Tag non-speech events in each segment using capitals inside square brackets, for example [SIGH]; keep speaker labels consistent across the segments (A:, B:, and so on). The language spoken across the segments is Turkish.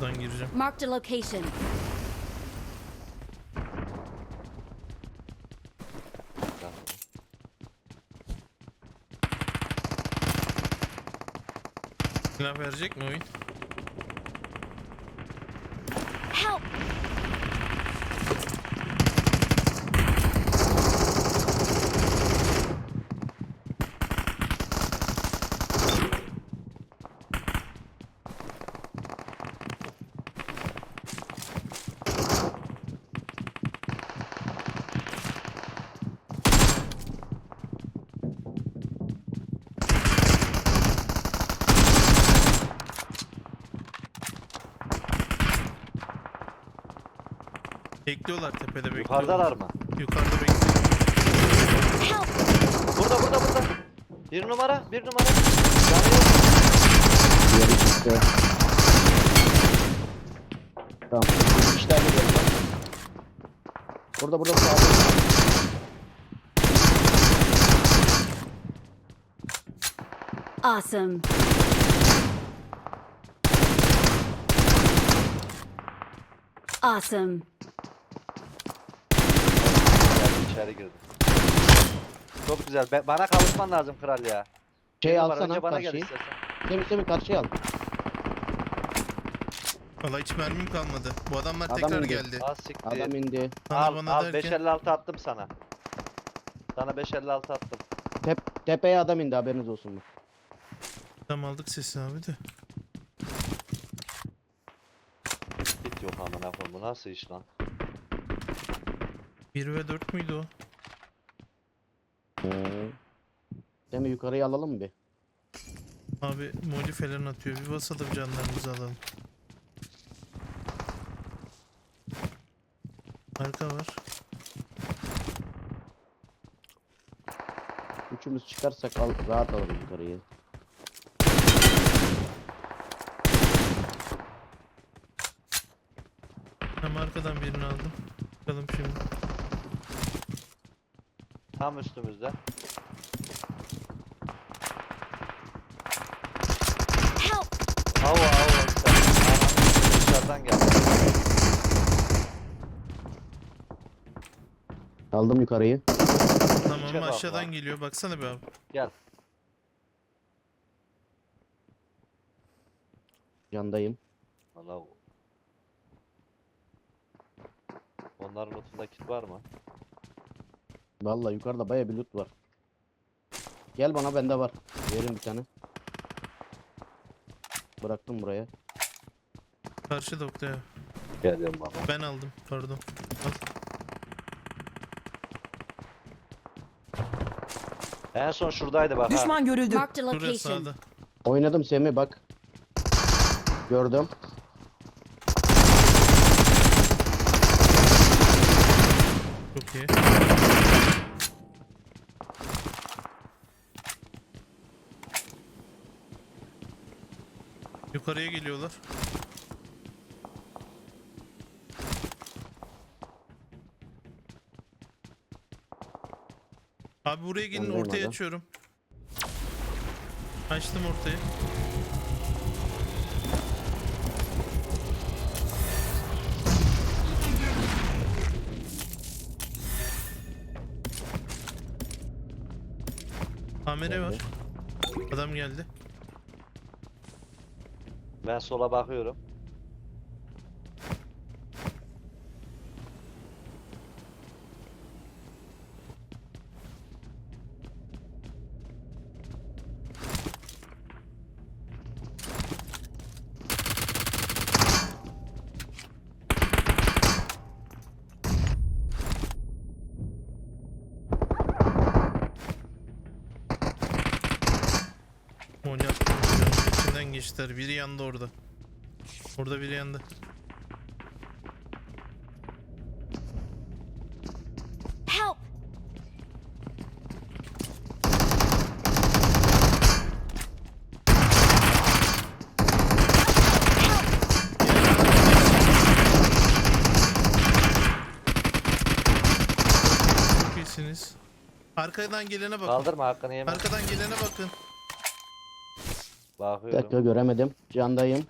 A: Buradan gireceğim.
B: Marked a location.
A: Silah verecek mi oyun?
B: Help!
A: Bekliyorlar tepede bekliyorlar.
C: Yukarıdalar mı?
A: Yukarıda bekliyorlar.
C: Burada burada burada. Bir numara bir numara. Canı yok.
D: Diğeri çıktı. Tamam. İşler de geldi. Burada burada burada.
B: Awesome. Awesome.
C: Geldi içeri girdi. Çok güzel. Be- bana kavuşman lazım kral ya.
D: Şey
C: numara,
D: alsana
C: önce bana gel
D: karşıyı.
C: istersen.
D: Semih Semih karşıya al.
A: Valla hiç mermim kalmadı. Bu adamlar
D: Adam
A: tekrar
D: indi.
A: geldi.
C: Az siktir.
D: Adam indi.
A: Sana
C: al
A: bana
C: al
A: derken
C: 556 attım sana. Sana 556 attım.
D: Tep tepeye adam indi haberiniz olsun. bu.
A: tam aldık sesini abi de.
C: Git yok amına koyayım. Bu nasıl iş lan?
A: 1 ve 4 müydü o?
D: Ee, Semih yukarıya alalım bir?
A: Abi moli falan atıyor. Bir basalım canlarımızı alalım. Arka var.
D: Üçümüz çıkarsak al, rahat alırız yukarıyı.
A: Hem arkadan birini aldım. Bakalım şimdi.
C: Tam üstümüzde.
B: Help!
C: Ava ava işte. Dışarıdan geldi.
D: Aldım yukarıyı.
A: Tamam
C: İçe bak
A: aşağıdan
C: lan.
A: geliyor. Baksana bir abi.
C: Gel.
D: Candayım.
C: Valla Onların lootunda kit var mı?
D: Vallahi yukarıda baya bir loot var. Gel bana bende var. Verin bir tane. Bıraktım buraya.
A: Karşı noktaya.
C: Geliyorum baba.
A: Ben aldım. Pardon. Al.
C: En son şuradaydı bak ha.
E: Düşman görüldü.
B: Marked a
A: Şuraya
B: location.
A: sağda.
D: Oynadım Semih bak. Gördüm.
A: Çok iyi. Yukarıya geliyorlar. Abi buraya gelin ortaya açıyorum. Açtım ortayı. Kamera var. Adam geldi.
C: Ben sola bakıyorum.
A: Moni attım. Geçtiler. Biri yandı orada. Orada biri yandı.
B: Help!
A: Çok iyisiniz. Arkadan gelene bakın.
C: Kaldırma hakkını yeme.
A: Arkadan gelene bakın.
D: Bir dakika göremedim. Candayım.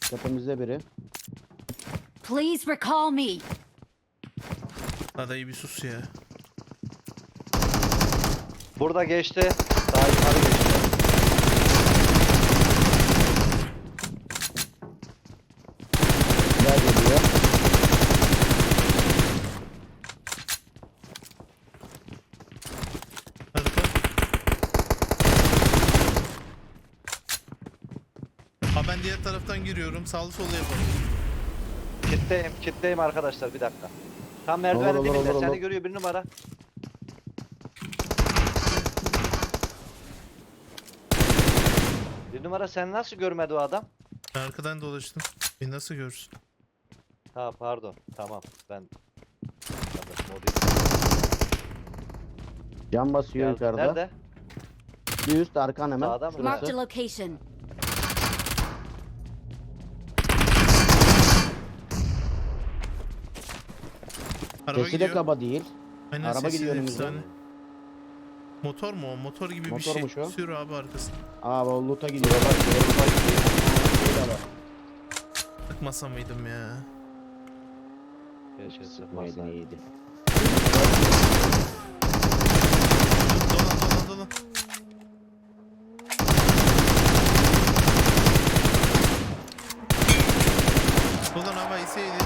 D: Tepemizde biri.
B: Please recall me.
A: Adayı bir sus ya.
C: Burada geçti.
A: Giriyorum. Sağlı solu yapalım.
C: Kitleyim, kitleyim arkadaşlar bir dakika. Tam merdivenin
D: olur,
C: dibinde.
D: olur,
C: Seni
D: olur.
C: görüyor bir numara. Bir numara sen nasıl görmedi o adam?
A: Ben arkadan dolaştım. Bir nasıl görsün?
C: Ha pardon. Tamam. Ben değil.
D: Cam basıyor yukarıda.
C: Nerede?
D: Bir üst arkan hemen.
C: Sağda mı?
D: Şurası.
B: Marked a location.
A: Araba
D: Sesi de
A: gidiyor.
D: kaba değil.
A: Aynen
D: Araba
A: sesi
D: gidiyor
A: de
D: önümüzden.
A: efsane. Motor mu o? Motor gibi bir şey.
D: Motormuş o.
A: Sür abi arkasına.
D: Aa o loot'a gidiyor. Bak, loot'a gidiyor. Bak.
A: Sıkmasa mıydım ya?
C: Keşke sıkmasa.
D: Sıkmaydın iyiydi.
A: Dolan dolan. Dolan hava iseydi.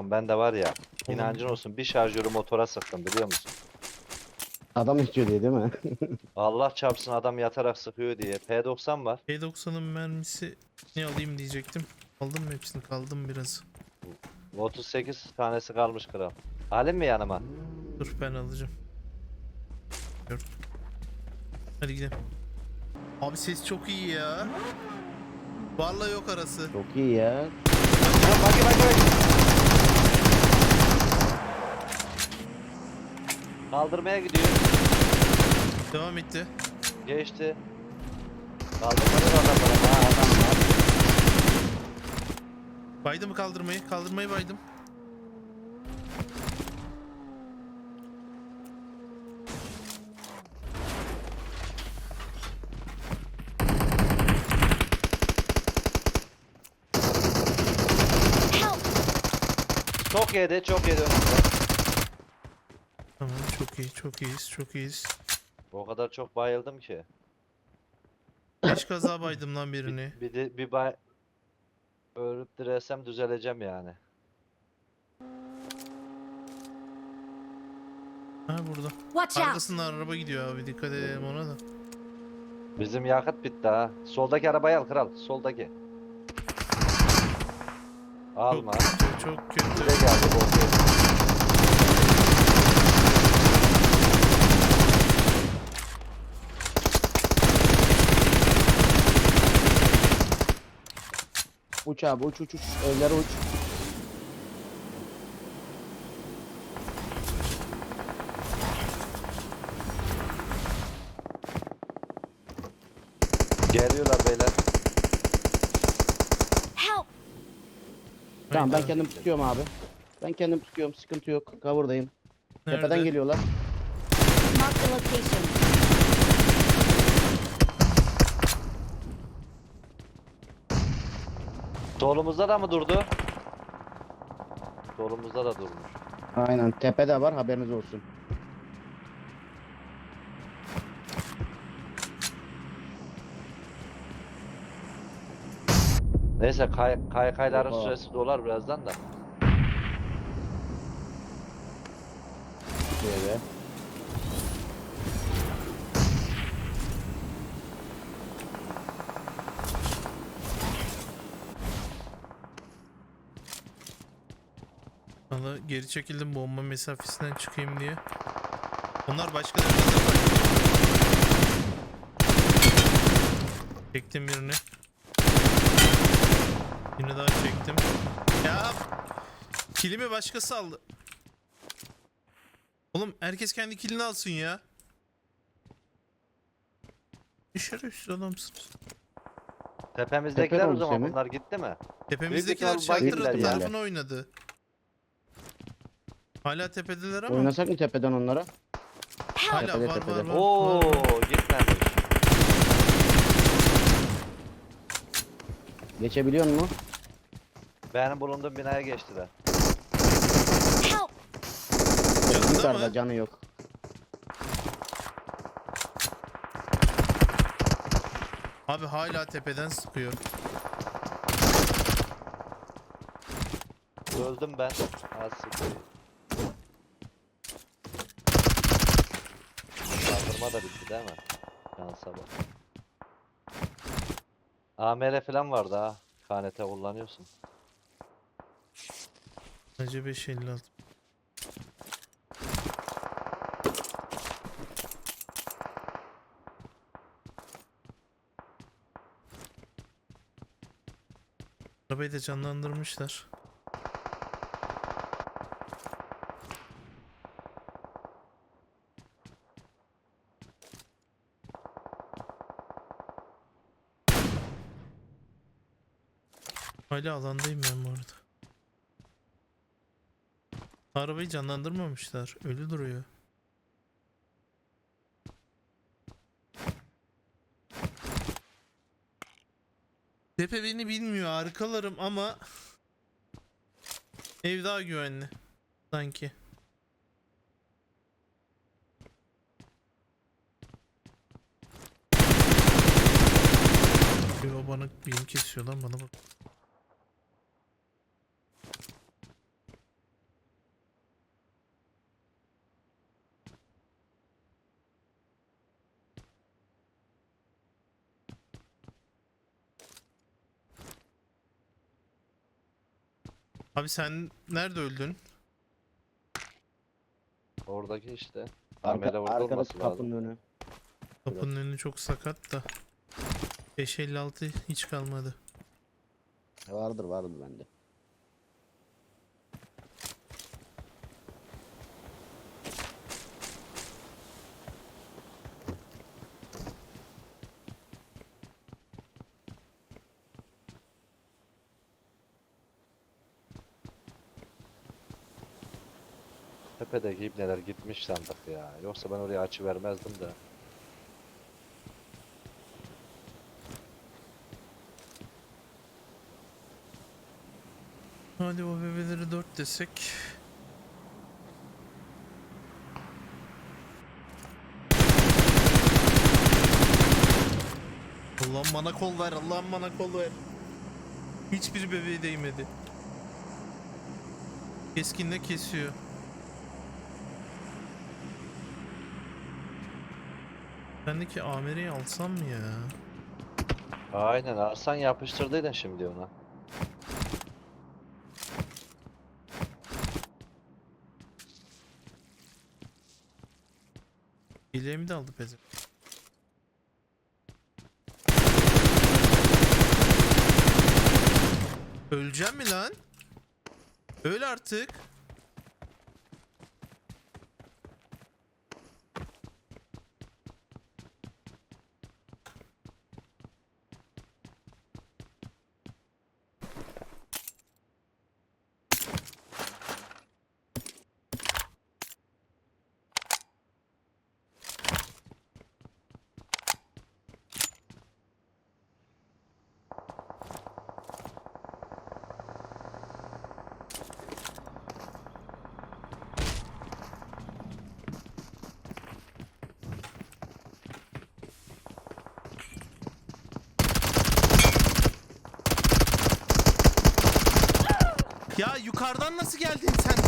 C: Lan ben de var ya. inancın olsun bir şarjörü motora sıktım biliyor musun?
D: Adam istiyor diye değil mi? [LAUGHS]
C: Allah çarpsın adam yatarak sıkıyor diye. P90 var.
A: P90'ın mermisi ne alayım diyecektim. Aldım mı hepsini? Kaldım biraz.
C: 38 tanesi kalmış kral. Halim mi yanıma?
A: Dur ben alacağım. Dur. Hadi gidelim. Abi ses çok iyi ya. Vallahi yok arası.
D: Çok iyi ya.
C: Bak bak bak. Kaldırmaya gidiyor.
A: Devam etti.
C: Geçti. Kaldırmadı adamlara. Ha adam var.
A: Baydım kaldırmayı. Kaldırmayı baydım.
C: Çok yedi çok yedi önümde.
A: Çok iyi çok iyiyiz çok iyiyiz.
C: O kadar çok bayıldım ki.
A: Beş kaza baydım lan birini.
C: Bir de bir bay... Örüp diresem düzeleceğim yani.
A: Ha burada.
B: Watch out!
A: Arkasından araba gidiyor abi dikkat edelim ona da.
C: Bizim yakıt bitti ha. Soldaki arabayı al kral. Soldaki. Alma.
A: Çok kötü çok kötü.
C: Bize geldi bu.
D: Uç abi uç uç uç. Evlere uç.
C: Geliyorlar beyler.
B: Help!
D: Tamam ben kendim tutuyorum abi. Ben kendim tutuyorum. Sıkıntı yok. Cover'dayım.
A: Nerede?
D: Tepeden geliyorlar.
B: Marked a location.
C: Solumuzda da mı durdu? Solumuzda da durmuş.
D: Aynen. Tepede var. Haberiniz olsun.
C: Neyse kay kaykayların
D: Oha.
C: süresi dolar birazdan da.
D: Şöyle.
A: Valla geri çekildim bomba mesafesinden çıkayım diye. Onlar başka var. Çektim birini. Birini daha çektim. Ya kilimi başkası aldı. Oğlum herkes kendi kilini alsın ya. Şerefsiz adamsınız.
C: Tepemizdekiler
D: Tepe
C: o zaman bunlar gitti mi?
A: Tepemizdekiler
C: bayıldılar
D: ya.
A: tarafına oynadı. Hala tepedeler ama.
D: Oynasak mı tepeden onlara?
A: Hala
D: Tepede,
A: var,
D: tepede.
A: var var
C: Oo gitmemiş.
D: Geçebiliyor mu?
C: Benim bulunduğum binaya geçtiler.
A: Yanında
D: Yukarıda
A: mı?
D: canı yok.
A: Abi hala tepeden sıkıyor.
C: Öldüm ben. Az sikeyim. Kaldırma da bitti değil mi? Şansa bak. AMR falan vardı ha. KNT kullanıyorsun.
A: Acı 556. Arabayı da canlandırmışlar. Hala alandayım ben bu arada. Arabayı canlandırmamışlar. Ölü duruyor. Tepe beni bilmiyor arkalarım ama ev daha güvenli sanki. Yo bana benim kesiyor lan bana bak. Abi sen nerede öldün?
C: Oradaki işte.
D: Arka,
C: orada lazım.
D: kapının önü.
A: Kapının önü çok sakat da. 556 hiç kalmadı.
D: Vardır vardır bende.
C: Tepedeki ibneler gitmiş sandık ya. Yoksa ben oraya açı vermezdim de.
A: Hadi o bebeleri 4 desek. Allah'ım bana kol ver, Allah'ım bana kol ver. Hiçbir bebeğe değmedi. Keskinle kesiyor. Bendeki Amer'i alsam mı ya?
C: Aynen Arsan yapıştırdıydın şimdi ona.
A: Bileğimi de aldı pezim. Öleceğim mi lan? Öl artık. Ya yukarıdan nasıl geldin sen?